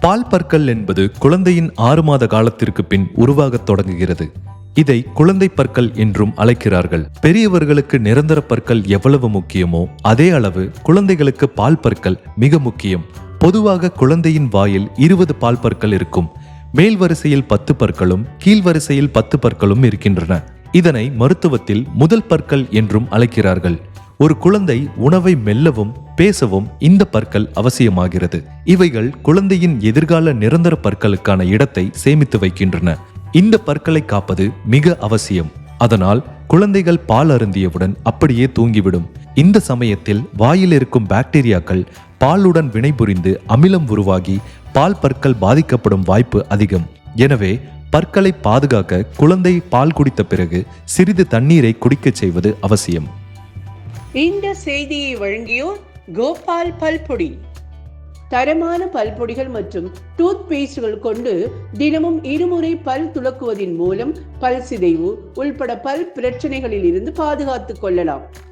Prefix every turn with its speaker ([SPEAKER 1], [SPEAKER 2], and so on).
[SPEAKER 1] பால் பற்கள் என்பது குழந்தையின் ஆறு மாத காலத்திற்கு பின் உருவாகத் தொடங்குகிறது. இதை குழந்தை பற்கள் என்றும் அழைக்கிறார்கள். பெரியவர்களுக்கு நிரந்தர பற்கள் எவ்வளவு முக்கியமோ அதே அளவு குழந்தைகளுக்கு பால் பற்கள் மிக முக்கியம். பொதுவாக குழந்தையின் வாயில் இருபது பால் பற்கள் இருக்கும். மேல் வரிசையில் பத்து பற்களும் கீழ் வரிசையில் பத்து பற்களும் இருக்கின்றன. இதனை மருத்துவத்தில் முதல் பற்கள் என்றும் அழைக்கிறார்கள். ஒரு குழந்தை உணவை மெல்லவும் பேசவும் இந்த பற்கள் அவசியமாகிறது. இவைகள் குழந்தையின் எதிர்கால நிரந்தர பற்களுக்கான இடத்தை சேமித்து வைக்கின்றன. இந்த பற்களை காப்பது மிக அவசியம். அதனால் குழந்தைகள் பால் அருந்தியவுடன் அப்படியே தூங்கிவிடும். இந்த சமயத்தில் வாயில் இருக்கும் பாக்டீரியாக்கள் பாலுடன் வினைபுரிந்து அமிலம் உருவாகி பால் பற்கள் பாதிக்கப்படும் வாய்ப்பு அதிகம். எனவே பற்களை பாதுகாக்க குழந்தை பால் குடித்த பிறகு சிறிது தண்ணீரை குடிக்கச் செய்வது அவசியம்.
[SPEAKER 2] இந்த செய்தியை வழங்கியோர் கோபால் பல்பொடி. தரமான பல்பொடிகள் மற்றும் டூத் பேஸ்ட்கள் கொண்டு தினமும் இருமுறை பல் துளக்குவதன் மூலம் பல் சிதைவு உள்பட பல் பிரச்சனைகளில் இருந்து பாதுகாத்துக் கொள்ளலாம்.